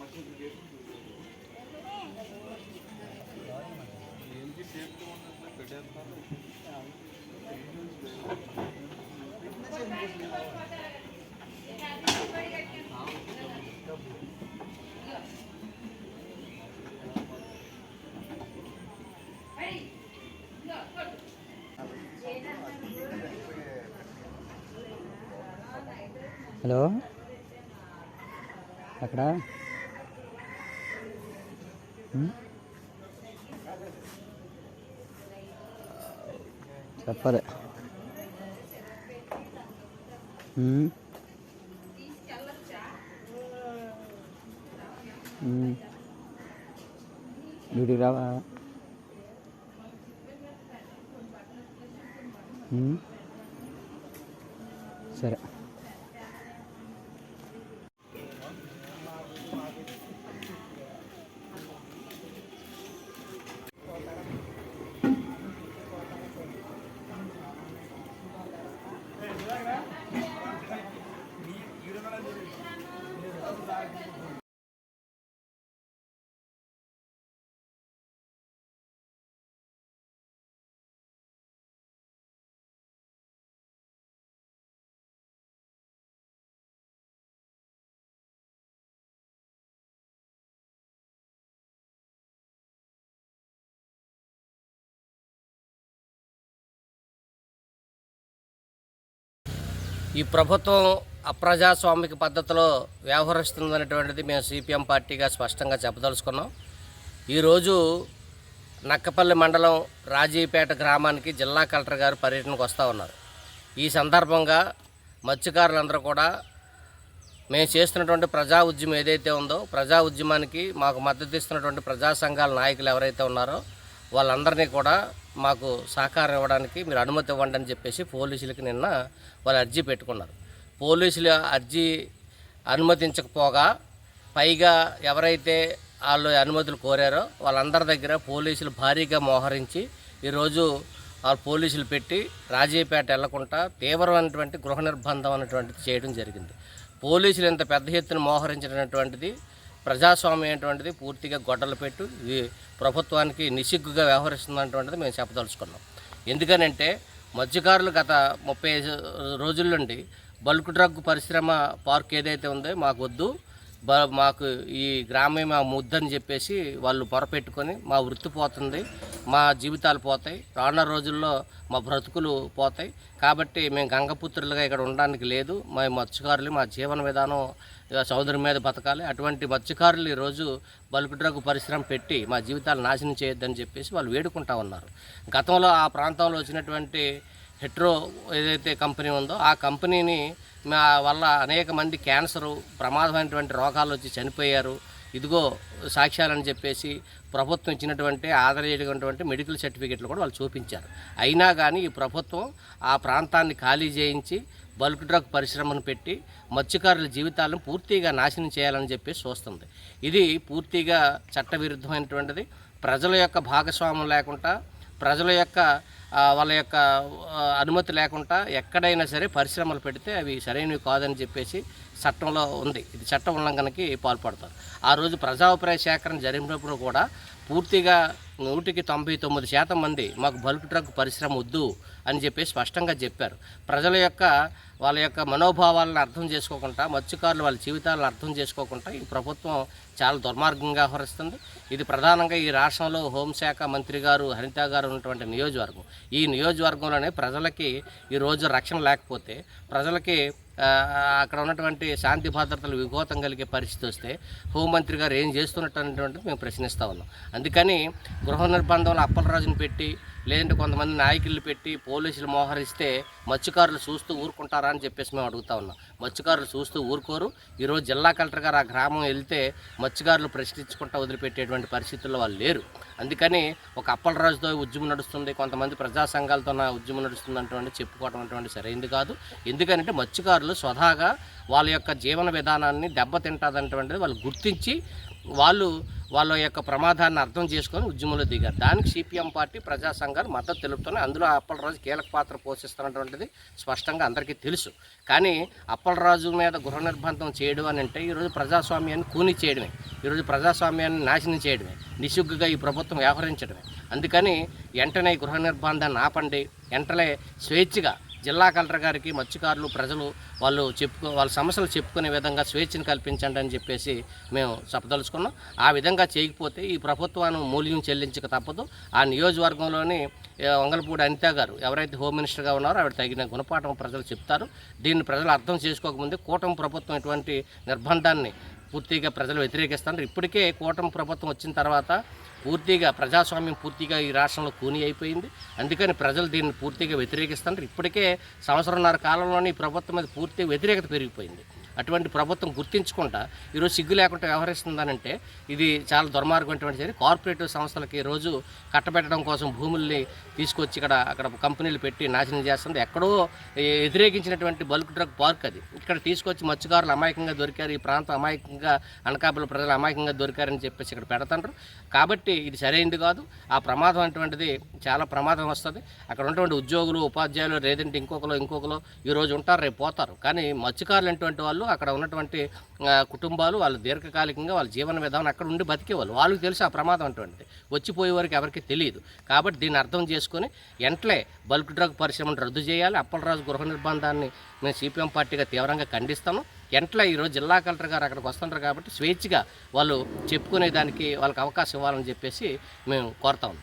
Hello अकड़ा చెప్పలే. ఉమ్? డ్యూటీకి రావా? సరే. ఈ ప్రభుత్వం అప్రజాస్వామిక పద్ధతిలో వ్యవహరిస్తుందనేటువంటిది మేము సిపిఎం పార్టీగా స్పష్టంగా చెప్పదలుచుకున్నాం. ఈరోజు నక్కపల్లి మండలం రాజీపేట గ్రామానికి జిల్లా కలెక్టర్ గారు పర్యటనకు వస్తూ ఉన్నారు. ఈ సందర్భంగా మత్స్యకారులందరూ కూడా మేము చేస్తున్నటువంటి ప్రజా ఉద్యమం ఏదైతే ఉందో ప్రజా ఉద్యమానికి మాకు మద్దతు ఇస్తున్నటువంటి ప్రజా సంఘాల నాయకులు ఎవరైతే ఉన్నారో వాళ్ళందరినీ కూడా మాకు సహకారం ఇవ్వడానికి మీరు అనుమతి ఇవ్వండి అని చెప్పేసి పోలీసులకి నిన్న వాళ్ళు అర్జీ పెట్టుకున్నారు. పోలీసులు అర్జీ అనుమతించకపోగా పైగా ఎవరైతే వాళ్ళు అనుమతులు కోరారో వాళ్ళందరి దగ్గర పోలీసులు భారీగా మోహరించి ఈరోజు వాళ్ళు పోలీసులు పెట్టి రాజీపేట వెళ్ళకుండా తీవ్రమైనటువంటి గృహ నిర్బంధం అనేటువంటిది చేయడం జరిగింది. పోలీసులు ఇంత పెద్ద ఎత్తున మోహరించినటువంటిది ప్రజాస్వామ్యం అనేటువంటిది పూర్తిగా గొడ్డలు పెట్టు ప్రభుత్వానికి నిసిగ్గుగా వ్యవహరిస్తున్నటువంటిది మేము చెప్పదలుచుకున్నాం. ఎందుకనంటే మత్స్యకారులు గత ముప్పై రోజుల నుండి బల్క్ డ్రగ్ పరిశ్రమ పార్క్ ఏదైతే ఉందో మాకు వద్దు మాకు ఈ గ్రామే మా ముద్దని చెప్పేసి వాళ్ళు పొరపెట్టుకొని మా వృత్తి పోతుంది. మా జీవితాలు పోతాయి. రానున్న రోజుల్లో మా బ్రతుకులు పోతాయి. కాబట్టి మేము గంగపుత్రులుగా ఇక్కడ ఉండడానికి లేదు. మా మత్స్యకారులు మా జీవన విధానం సముద్రం మీద బతకాలి. అటువంటి మత్స్యకారులు ఈరోజు బల్క్ డ్రగ్ పరిశ్రమ పెట్టి మా జీవితాలు నాశనం చేయొద్దని చెప్పేసి వాళ్ళు వేడుకుంటా ఉన్నారు. గతంలో ఆ ప్రాంతంలో వచ్చినటువంటి హెట్రో ఏదైతే కంపెనీ ఉందో ఆ కంపెనీని మా వల్ల అనేక మంది క్యాన్సరు ప్రమాదమైనటువంటి రోగాలు వచ్చి చనిపోయారు. ఇదిగో సాక్ష్యాలని చెప్పేసి ప్రభుత్వం ఇచ్చినటువంటి ఆధారమైనటువంటి మెడికల్ సర్టిఫికెట్లు కూడా వాళ్ళు చూపించారు. అయినా కానీ ఈ ప్రభుత్వం ఆ ప్రాంతాన్ని ఖాళీ చేయించి బల్క్ డ్రగ్ పరిశ్రమను పెట్టి మత్స్యకారుల జీవితాలను పూర్తిగా నాశనం చేయాలని చెప్పేసి చూస్తుంది. ఇది పూర్తిగా చట్టవిరుద్ధమైనటువంటిది. ప్రజల యొక్క భాగస్వామ్యం లేకుండా ప్రజల యొక్క వాళ్ళ యొక్క అనుమతి లేకుండా ఎక్కడైనా సరే పరిశ్రమలు పెడితే అవి సరైనవి కాదని చెప్పేసి చట్టంలో ఉంది. ఇది చట్ట ఉల్లంఘనకి పాల్పడతారు. ఆ రోజు ప్రజాభిప్రాయ సేకరణ జరిగినప్పుడు కూడా పూర్తిగా నూటికి తొంభై తొమ్మిది శాతం మంది మాకు బల్క్ డ్రగ్ పరిశ్రమ వద్దు అని చెప్పి స్పష్టంగా చెప్పారు. ప్రజల యొక్క వాళ్ళ యొక్క మనోభావాలను అర్థం చేసుకోకుండా మత్స్యకారులు వాళ్ళ జీవితాలను అర్థం చేసుకోకుండా ఈ ప్రభుత్వం చాలా దుర్మార్గంగా వ్యవహరిస్తుంది. ఇది ప్రధానంగా ఈ రాష్ట్రంలో హోంశాఖ మంత్రి గారు హరిత గారు ఉన్నటువంటి నియోజకవర్గం. ఈ నియోజకవర్గంలోనే ప్రజలకి ఈరోజు రక్షణ లేకపోతే ప్రజలకి అక్కడ ఉన్నటువంటి శాంతి భద్రతలు విఘోతం కలిగే పరిస్థితి వస్తే హోంమంత్రి గారు ఏం చేస్తున్నట్టు అనేటువంటిది మేము ప్రశ్నిస్తూ ఉన్నాం. అందుకని గృహ నిర్బంధంలో అప్పలరాజుని పెట్టి లేదంటే కొంతమంది నాయకులు పెట్టి పోలీసులు మోహరిస్తే మత్స్యకారులు చూస్తూ ఊరుకుంటారా అని చెప్పేసి మేము అడుగుతా ఉన్నాం. మత్స్యకారులు చూస్తూ ఊరుకోరు. ఈరోజు జిల్లా కలెక్టర్ గారు ఆ గ్రామం వెళ్తే మత్స్యకారులు ప్రశ్నించుకుంటా వదిలిపెట్టేటువంటి పరిస్థితుల్లో వాళ్ళు లేరు. అందుకని ఒక అప్పలరాజుతో ఉద్యమం నడుస్తుంది కొంతమంది ప్రజా సంఘాలతో నా ఉద్యమం నడుస్తుంది అటువంటి చెప్పుకోవడం అటువంటి సరైంది కాదు. ఎందుకంటే మత్స్యకారులు స్వతహాగా వాళ్ళ యొక్క జీవన విధానాన్ని దెబ్బతింటాదనేటువంటిది వాళ్ళు గుర్తించి వాళ్ళు వాళ్ళ యొక్క ప్రమాదాన్ని అర్థం చేసుకొని ఉద్యమంలో దిగారు. దానికి సిపిఎం పార్టీ ప్రజా సంఘాలు మద్దతు తెలుపుతున్నాయి. అందులో అప్పలరాజు కీలక పాత్ర పోషిస్తున్నటువంటిది స్పష్టంగా అందరికీ తెలుసు. కానీ అప్పలరాజు మీద గృహ నిర్బంధం చేయడం అని అంటే ఈరోజు ప్రజాస్వామ్యాన్ని కూని చేయడమే. ఈరోజు ప్రజాస్వామ్యాన్ని నాశనం చేయడమే. నిసుగ్గుగా ఈ ప్రభుత్వం వ్యవహరించడమే. అందుకని వెంటనే గృహ నిర్బంధాన్ని ఆపండి. వెంటనే స్వేచ్ఛగా జిల్లా కలెక్టర్ గారికి మత్స్యకారులు ప్రజలు వాళ్ళు చెప్పుకో వాళ్ళ సమస్యలు చెప్పుకునే విధంగా స్వేచ్ఛను కల్పించండి అని చెప్పేసి మేము చెప్పదలుచుకున్నాం. ఆ విధంగా చేయకపోతే ఈ ప్రభుత్వాన్ని మూల్యం చెల్లించక తప్పదు. ఆ నియోజకవర్గంలోని వంగలపూడి అనిత గారు ఎవరైతే హోమ్ మినిస్టర్గా ఉన్నారో ఆవిడ తగిన గుణపాఠం ప్రజలు చెప్తారు. దీన్ని ప్రజలు అర్థం చేసుకోకముందే కూటమి ప్రభుత్వం ఇటువంటి నిర్బంధాన్ని పూర్తిగా ప్రజలు వ్యతిరేకిస్తున్నారు. ఇప్పటికే కూటమి ప్రభుత్వం వచ్చిన తర్వాత పూర్తిగా ప్రజాస్వామ్యం పూర్తిగా ఈ రాష్ట్రంలో కూని అయిపోయింది. అందుకని ప్రజలు దీన్ని పూర్తిగా వ్యతిరేకిస్తున్నారు. ఇప్పటికే సంవత్సరంన్నర కాలంలోనే ఈ ప్రభుత్వం మీద పూర్తిగా వ్యతిరేకత పెరిగిపోయింది. అటువంటి ప్రభుత్వం గుర్తించకుండా ఈరోజు సిగ్గు లేకుండా వ్యవహరిస్తుందనంటే ఇది చాలా దుర్మార్గమైనటువంటి చర్య. కార్పొరేటివ్ సంస్థలకి రోజు కట్టబెట్టడం కోసం భూముల్ని తీసుకొచ్చి ఇక్కడ అక్కడ కంపెనీలు పెట్టి నాశనం చేస్తుంది. ఎక్కడో వ్యతిరేకించినటువంటి బల్క్ డ్రగ్ పార్క్ అది. ఇక్కడ తీసుకొచ్చి మత్స్యకారులు అమాయకంగా దొరికారు. ఈ ప్రాంతం అమాయకంగా అనకాపల్లి ప్రజలు అమాయకంగా దొరికారని చెప్పేసి ఇక్కడ పెడతాండ్రు. కాబట్టి ఇది సరైనది కాదు. ఆ ప్రమాదం అటువంటిది చాలా ప్రమాదం వస్తుంది. అక్కడ ఉన్నటువంటి ఉద్యోగులు ఉపాధ్యాయులు లేదంటే ఇంకొకరు ఇంకొకరు ఈ రోజు ఉంటారు రేపు పోతారు. కానీ మత్స్యకారులు అటువంటి వాళ్ళు అక్కడ ఉన్నటువంటి కుటుంబాలు వాళ్ళు దీర్ఘకాలికంగా వాళ్ళ జీవన విధానం అక్కడ ఉండి బతికేవాళ్ళు. వాళ్ళకి తెలుసు ఆ ప్రమాదం అటువంటిది వచ్చిపోయే వరకు ఎవరికి తెలియదు. కాబట్టి దీన్ని అర్థం చేసుకొని వెంటనే బల్క్ డ్రగ్ పరిశ్రమను రద్దు చేయాలి. అప్పలరాజు గృహ నిర్బంధాన్ని మేము సిపిఎం పార్టీగా తీవ్రంగా ఖండిస్తాము. వెంటనే ఈరోజు జిల్లా కలెక్టర్ గారు అక్కడికి వస్తుంటారు కాబట్టి స్వేచ్ఛగా వాళ్ళు చెప్పుకునే దానికి వాళ్ళకి అవకాశం ఇవ్వాలని చెప్పేసి మేము కోరుతాం